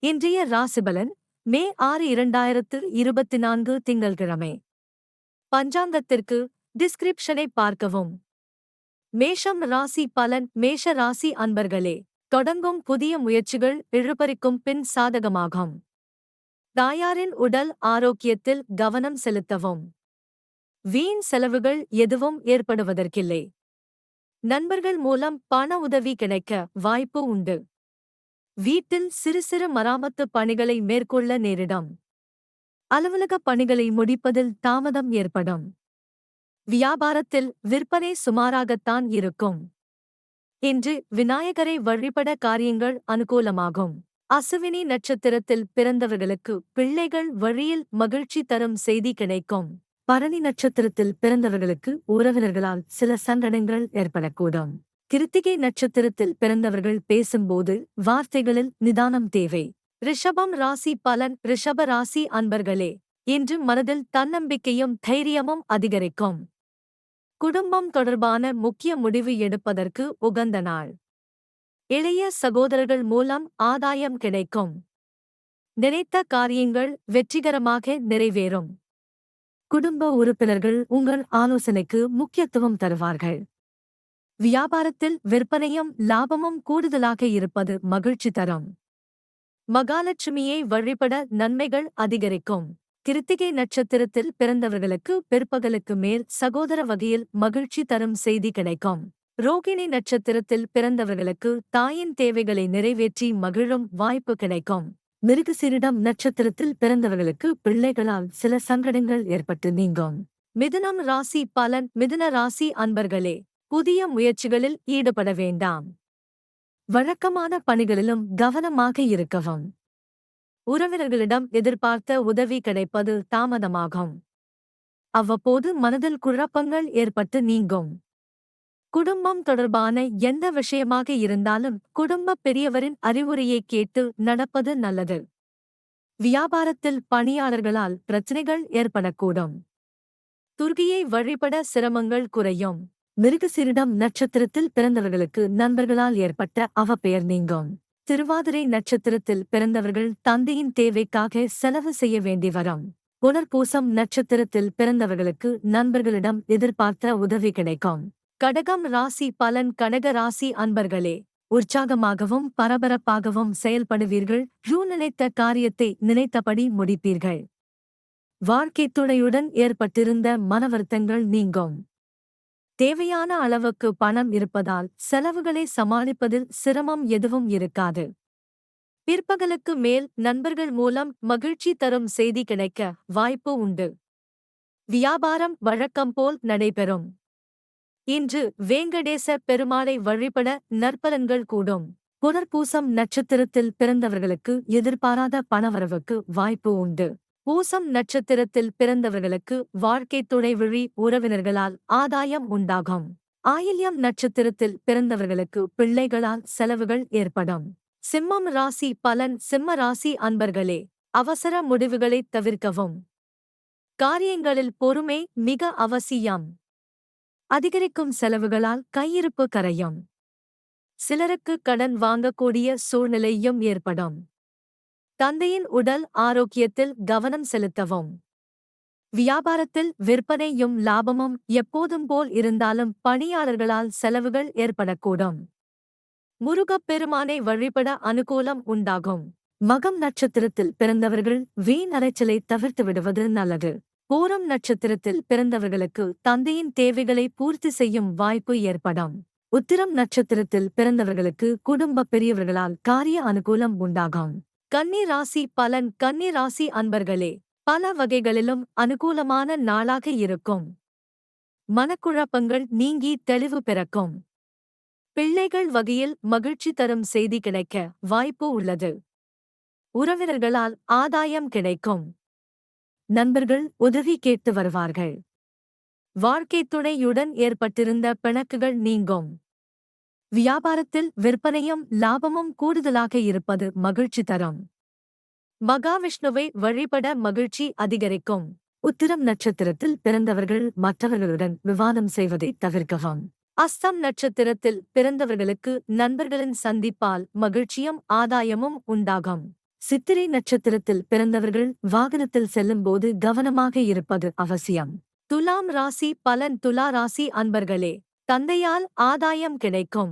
இன்றைய ராசிபலன் மே ஆறு இரண்டாயிரத்து இருபத்தி நான்கு திங்கள்கிழமை. பஞ்சாங்கத்திற்கு டிஸ்கிரிப்ஷனை பார்க்கவும். மேஷம் ராசி பலன் மேஷ ராசி அன்பர்களே தொடங்கும் புதிய முயற்சிகள் இழுபறிக்கும் பின் சாதகமாகும். தாயாரின் உடல் ஆரோக்கியத்தில் கவனம் செலுத்தவும். வீண் செலவுகள் எதுவும் ஏற்படுவதற்கில்லை. நண்பர்கள் மூலம் பண உதவி கிடைக்க வாய்ப்பு உண்டு. வீட்டில் சிறு சிறு மராமத்து பணிகளை மேற்கொள்ள நேரிடும். அலுவலக பணிகளை முடிப்பதில் தாமதம் ஏற்படும். வியாபாரத்தில் விற்பனை சுமாராகத்தான் இருக்கும். இன்று விநாயகரை வழிபட காரியங்கள் அனுகூலமாகும். அசுவினி நட்சத்திரத்தில் பிறந்தவர்களுக்கு பிள்ளைகள் வழியில் மகிழ்ச்சி தரும் செய்தி கிடைக்கும். பரணி நட்சத்திரத்தில் பிறந்தவர்களுக்கு உறவினர்களால் சில சங்கடங்கள் ஏற்படக்கூடும். கிருத்திகை நட்சத்திரத்தில் பிறந்தவர்கள் பேசும்போது வார்த்தைகளில் நிதானம் தேவை. ரிஷபம் ராசி பலன் ரிஷப ராசி அன்பர்களே இன்று மனதில் தன்னம்பிக்கையும் தைரியமும் அதிகரிக்கும். குடும்பம் தொடர்பான முக்கிய முடிவு எடுப்பதற்கு உகந்த நாள். இளைய சகோதரர்கள் மூலம் ஆதாயம் கிடைக்கும். நினைத்த காரியங்கள் வெற்றிகரமாக நிறைவேறும். குடும்ப உறுப்பினர்கள் உங்கள் ஆலோசனைக்கு முக்கியத்துவம் தருவார்கள். வியாபாரத்தில் விற்பனையும் லாபமும் கூடுதலாக இருப்பது மகிழ்ச்சி தரும். மகாலட்சுமியை வழிபட நன்மைகள் அதிகரிக்கும். கிருத்திகை நட்சத்திரத்தில் பிறந்தவர்களுக்கு பிற்பகலுக்கு மேல் சகோதர வகையில் மகிழ்ச்சி தரும் செய்தி கிடைக்கும். ரோகிணி நட்சத்திரத்தில் பிறந்தவர்களுக்கு தாயின் தேவைகளை நிறைவேற்றி மகிழும் வாய்ப்பு கிடைக்கும். மிருகசிரிடம் நட்சத்திரத்தில் பிறந்தவர்களுக்கு பிள்ளைகளால் சில சங்கடங்கள் ஏற்பட்டு நீங்கும். மிதுனம் ராசி பலன் மிதுன ராசி அன்பர்களே புதிய முயற்சிகளில் ஈடுபட வேண்டாம். வழக்கமான பணிகளிலும் கவனமாக இருக்கவும். உறவினர்களிடம் எதிர்பார்த்த உதவி கிடைப்பது தாமதமாகும். அவ்வப்போது மனதில் குழப்பங்கள் ஏற்பட்டு நீங்கும். குடும்பம் தொடர்பான எந்த விஷயமாக இருந்தாலும் குடும்ப பெரியவரின் அறிவுரையை கேட்டு நடப்பது நல்லது. வியாபாரத்தில் பணியாளர்களால் பிரச்சினைகள் ஏற்படக்கூடும். துர்கியை வழிபட சிரமங்கள் குறையும். மிருகசீரிடம் நட்சத்திரத்தில் பிறந்தவர்களுக்கு நண்பர்களால் ஏற்பட்ட அவப்பெயர் நீங்கும். திருவாதிரை நட்சத்திரத்தில் பிறந்தவர்கள் தந்தையின் தேவைக்காக செலவு செய்ய வேண்டி வரும். புனர்பூசம் நட்சத்திரத்தில் பிறந்தவர்களுக்கு நண்பர்களிடம் எதிர்பார்த்த உதவி கிடைக்கும். கடகம் ராசி பலன் கடக ராசி அன்பர்களே உற்சாகமாகவும் பரபரப்பாகவும் செயல்படுவீர்கள். யூ நினைத்த காரியத்தை நினைத்தபடி முடிப்பீர்கள். வாழ்க்கைத் துணையுடன் ஏற்பட்டிருந்த மனவருத்தங்கள் நீங்கும். தேவையான அளவுக்கு பணம் இருப்பதால் செலவுகளை சமாளிப்பதில் சிரமம் எதுவும் இருக்காது. பிற்பகலுக்கு மேல் நண்பர்கள் மூலம் மகிழ்ச்சி தரும் செய்தி கிடைக்க வாய்ப்பு உண்டு. வியாபாரம் வழக்கம் போல் நடைபெறும். இன்று வேங்கடேச பெருமாளை வழிபட நற்பலன்கள் கூடும். புனர்பூசம் நட்சத்திரத்தில் பிறந்தவர்களுக்கு எதிர்பாராத பணவரவுக்கு வாய்ப்பு உண்டு. பூசம் நட்சத்திரத்தில் பிறந்தவர்களுக்கு வாழ்க்கை துணை விழி உறவினர்களால் ஆதாயம் உண்டாகும். ஆயில்யம் நட்சத்திரத்தில் பிறந்தவர்களுக்கு பிள்ளைகளால் செலவுகள் ஏற்படும். சிம்மம் ராசி பலன் சிம்ம ராசி அன்பர்களே அவசர முடிவுகளை தவிர்க்கவும். காரியங்களில் பொறுமை மிக அவசியம். அதிகரிக்கும் செலவுகளால் கையிருப்பு கரையும். சிலருக்கு கடன் வாங்கக்கூடிய சூழ்நிலையும் ஏற்படும். தந்தையின் உடல் ஆரோக்கியத்தில் கவனம் செலுத்தவும். வியாபாரத்தில் விற்பனையும் லாபமும் எப்போதும் போல் இருந்தாலும் பணியாளர்களால் செலவுகள் ஏற்படக்கூடும். முருகப் பெருமானை வழிபட அனுகூலம் உண்டாகும். மகம் நட்சத்திரத்தில் பிறந்தவர்கள் வீண் அரைச்சலை தவிர்த்து விடுவது நல்லது. பூரம் நட்சத்திரத்தில் பிறந்தவர்களுக்கு தந்தையின் தேவைகளை பூர்த்தி செய்யும் வாய்ப்பு ஏற்படும். உத்திரம் நட்சத்திரத்தில் பிறந்தவர்களுக்கு குடும்ப பெரியவர்களால் காரிய அனுகூலம் உண்டாகும். கன்னி ராசி பலன் கன்னி ராசி அன்பர்களே பல வகைகளிலும் அனுகூலமான நாளாக இருக்கும். மனக்குழப்பங்கள் நீங்கி தெளிவு பிறக்கும். பிள்ளைகள் வகையில் மகிழ்ச்சி தரும் செய்தி கிடைக்க வாய்ப்பு உள்ளது. உறவினர்களால் ஆதாயம் கிடைக்கும். நண்பர்கள் உதவி கேட்டு வருவார்கள். வாழ்க்கைத் துணையுடன் ஏற்பட்டிருந்த பிணக்குகள் நீங்கும். வியாபாரத்தில் விற்பனையும் லாபமும் கூடுதலாக இருப்பது மகிழ்ச்சி தரும். மகாவிஷ்ணுவை வழிபட மகிழ்ச்சி அதிகரிக்கும். உத்திரம் நட்சத்திரத்தில் பிறந்தவர்கள் மற்றவர்களுடன் விவாதம் செய்வதை தவிர்க்கவும். அஸ்தம் நட்சத்திரத்தில் பிறந்தவர்களுக்கு நண்பர்களின் சந்திப்பால் மகிழ்ச்சியும் ஆதாயமும் உண்டாகும். சித்திரை நட்சத்திரத்தில் பிறந்தவர்கள் வாகனத்தில் செல்லும்போது கவனமாக இருப்பது அவசியம். துலாம் ராசி பலன் துலா ராசி அன்பர்களே தந்தையால் ஆதாயம் கிடைக்கும்.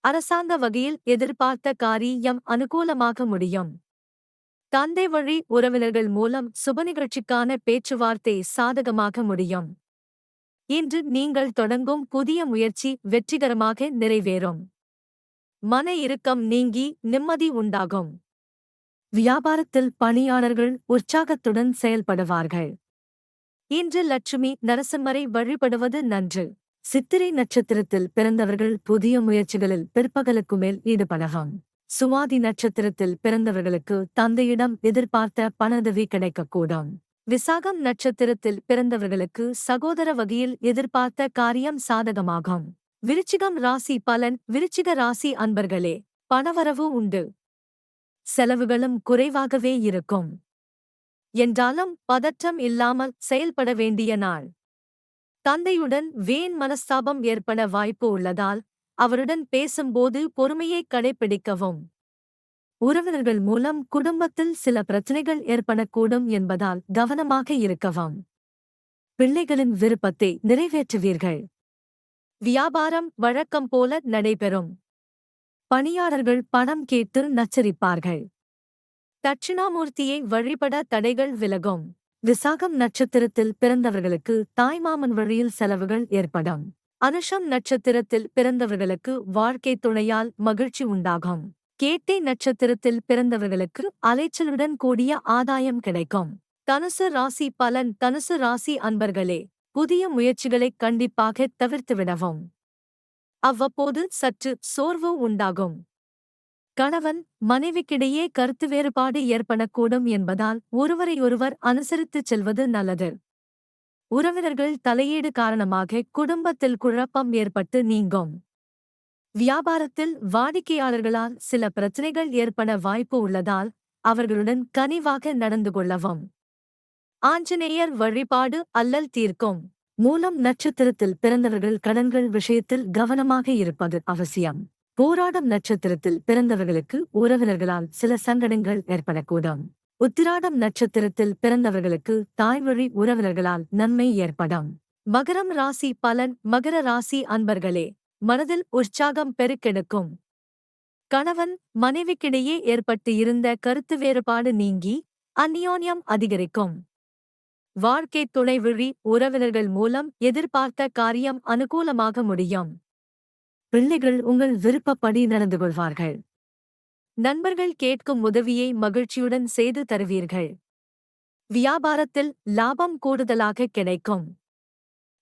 அரசாங்க வகையில் எதிர்பார்த்த காரியம் அனுகூலமாக முடியும். தந்தை வழி உறவினர்கள் மூலம் சுப நிகழ்ச்சிக்கான பேச்சுவார்த்தை சாதகமாக முடியும். இன்று நீங்கள் தொடங்கும் புதிய முயற்சி வெற்றிகரமாக நிறைவேறும். மன இறுக்கம் நீங்கி நிம்மதி உண்டாகும். வியாபாரத்தில் பணியாளர்கள் உற்சாகத்துடன் செயல்படுவார்கள். இன்று லட்சுமி நரசிம்மரை வழிபடுவது நன்று. சித்திரை நட்சத்திரத்தில் பிறந்தவர்கள் புதிய முயற்சிகளில் பிற்பகலுக்கு மேல் ஈடுபடலாம். சுவாதி நட்சத்திரத்தில் பிறந்தவர்களுக்கு தந்தையிடம் எதிர்பார்த்த பணதவி கிடைக்கக்கூடும். விசாகம் நட்சத்திரத்தில் பிறந்தவர்களுக்கு சகோதர வகையில் எதிர்பார்த்த காரியம் சாதகமாகும். விருச்சிகம் ராசி பலன் விருச்சிக ராசி அன்பர்களே பணவரவு உண்டு. செலவுகளும் குறைவாகவே இருக்கும். என்றாலும் பதற்றம் இல்லாமல் செயல்பட வேண்டிய நாள். தந்தையுடன் வேன் மனஸ்தாபம் ஏற்பட வாய்ப்பு உள்ளதால் அவருடன் பேசும்போது பொறுமையை கடைபிடிக்கவும் உறவினர்கள் மூலம் குடும்பத்தில் சில பிரச்சனைகள் ஏற்படக்கூடும் என்பதால் கவனமாக இருக்கவும். பிள்ளைகளின் விருப்பத்தை நிறைவேற்றுவீர்கள். வியாபாரம் வழக்கம் போல நடைபெறும். பணியாளர்கள் பணம் கேட்டு நச்சரிப்பார்கள். தட்சிணாமூர்த்தியை வழிபட தடைகள் விலகும். விசாகம் நட்சத்திரத்தில் பிறந்தவர்களுக்கு தாய்மாமன் வழியில் செலவுகள் ஏற்படும் அனுஷம் நட்சத்திரத்தில் பிறந்தவர்களுக்கு வாழ்க்கை துணையால் மகிழ்ச்சி உண்டாகும். கேட்டை நட்சத்திரத்தில் பிறந்தவர்களுக்கு அலைச்சலுடன் கூடிய ஆதாயம் கிடைக்கும். தனுசு ராசி பலன் தனுசு ராசி அன்பர்களே புதிய முயற்சிகளை கண்டிப்பாக தவிர்த்துவிடவும். அவ்வப்போது சற்று சோர்வு உண்டாகும். கணவன் மனைவிக்கிடையே கருத்து வேறுபாடு ஏற்படக்கூடும் என்பதால் ஒருவரையொருவர் அனுசரித்துச் செல்வது நல்லது. உறவினர்கள் தலையீடு காரணமாக குடும்பத்தில் குழப்பம் ஏற்பட்டு நீங்கும். வியாபாரத்தில் வாடிக்கையாளர்களால் சில பிரச்சனைகள் ஏற்பட வாய்ப்பு உள்ளதால் அவர்களுடன் கனிவாக நடந்து கொள்ளவும். ஆஞ்சநேயர் வழிபாடு அல்லல் தீர்க்கும். மூலம் நட்சத்திரத்தில் பிறந்தவர்கள் கடன்கள் விஷயத்தில் கவனமாக இருப்பது அவசியம். போராடம் நட்சத்திரத்தில் பிறந்தவர்களுக்கு உறவினர்களால் சில சங்கடங்கள் ஏற்படக்கூடும். உத்திராடம் நட்சத்திரத்தில் பிறந்தவர்களுக்கு தாய்வழி உறவினர்களால் நன்மை ஏற்படும். மகரம் ராசி பலன் மகர ராசி அன்பர்களே மனதில் உற்சாகம் பெருக்கெடுக்கும். கணவன் மனைவிக்கிடையே ஏற்பட்டு இருந்த கருத்து வேறுபாடு நீங்கி அந்நியோன்யம் அதிகரிக்கும். வாழ்க்கை துணைவிழி உறவினர்கள் மூலம் எதிர்பார்த்த காரியம் அனுகூலமாக முடியும். பிள்ளைகள் உங்கள் விருப்பப்படி நடந்து கொள்வார்கள். நண்பர்கள் கேட்கும் உதவியை மகிழ்ச்சியுடன் செய்து தருவீர்கள். வியாபாரத்தில் லாபம் கூடுதலாக கிடைக்கும்.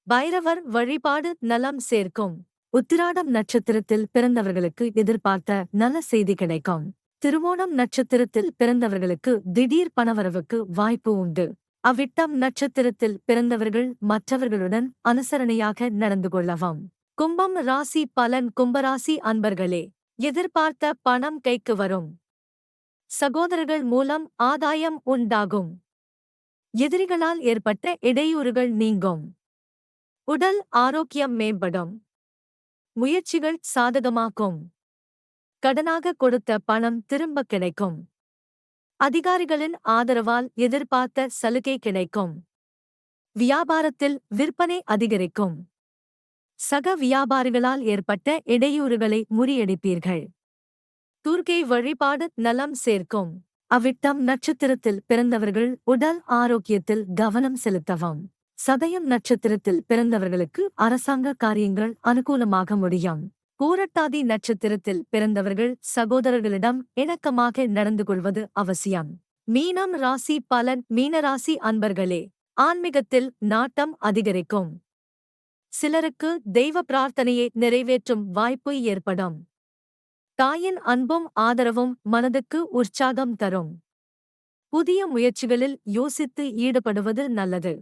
பைரவர் வழிபாடு நலம் சேர்க்கும். உத்திராடம் நட்சத்திரத்தில் பிறந்தவர்களுக்கு எதிர்பார்த்த நல்ல செய்தி கிடைக்கும். திருவோணம் நட்சத்திரத்தில் பிறந்தவர்களுக்கு திடீர் பணவரவுக்கு வாய்ப்பு உண்டு. அவ்விட்டம் நட்சத்திரத்தில் பிறந்தவர்கள் மற்றவர்களுடன் அனுசரணையாக நடந்து கொள்ளவும். கும்பம் ராசி பலன் கும்பராசி அன்பர்களே எதிர்பார்த்த பணம் கைக்கு வரும். சகோதரர்கள் மூலம் ஆதாயம் உண்டாகும். எதிரிகளால் ஏற்பட்ட இடையூறுகள் நீங்கும். உடல் ஆரோக்கியம் மேம்படும். முயற்சிகள் சாதகமாக்கும் கடனாக கொடுத்த பணம் திரும்ப கிடைக்கும். அதிகாரிகளின் ஆதரவால் எதிர்பார்த்த சலுகை கிடைக்கும். வியாபாரத்தில் விற்பனை அதிகரிக்கும். சக வியாபாரிகளால் ஏற்பட்ட இடையூறுகளை முறியடிப்பீர்கள். துர்க்கை வழிபாடு நலம் சேர்க்கும். அவ்விட்டம் நட்சத்திரத்தில் பிறந்தவர்கள் உடல் ஆரோக்கியத்தில் கவனம் செலுத்தவும். சதயம் நட்சத்திரத்தில் பிறந்தவர்களுக்கு அரசாங்க காரியங்கள் அனுகூலமாக முடியும். பூரட்டாதி நட்சத்திரத்தில் பிறந்தவர்கள் சகோதரர்களிடம் இணக்கமாக நடந்து கொள்வது அவசியம். மீனம் ராசி பலன் மீனராசி அன்பர்களே ஆன்மீகத்தில் நாட்டம் அதிகரிக்கும். சிலருக்கு தெய்வ பிரார்த்தனையை நிறைவேற்றும் வாய்ப்பு ஏற்படும். தாயின் அன்பும் ஆதரவும் மனதுக்கு உற்சாகம் தரும். புதிய முயற்சிகளில் யோசித்து ஈடுபடுவது நல்லது.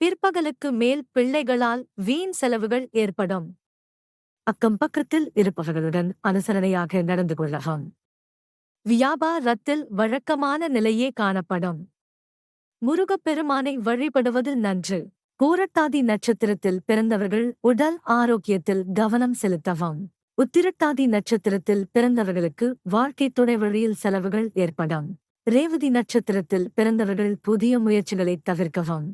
பிற்பகலுக்கு மேல் பிள்ளைகளால் வீண் செலவுகள் ஏற்படும். அக்கம் பக்கத்தில் இருப்பவர்களுடன் அனுசரணையாக நடந்து கொள்ளலாம் வியாபாரத்தில் வழக்கமான நிலையே காணப்படும். முருகப்பெருமானை வழிபடுவது நன்று. பூரட்டாதி நட்சத்திரத்தில் பிறந்தவர்கள் உடல் ஆரோக்கியத்தில் கவனம் செலுத்தவும். உத்திரட்டாதி நட்சத்திரத்தில் பிறந்தவர்களுக்கு வாழ்க்கை துணை வழியில் செலவுகள் ஏற்படும். ரேவதி நட்சத்திரத்தில் பிறந்தவர்கள் புதிய முயற்சிகளை தவிர்க்கவும்.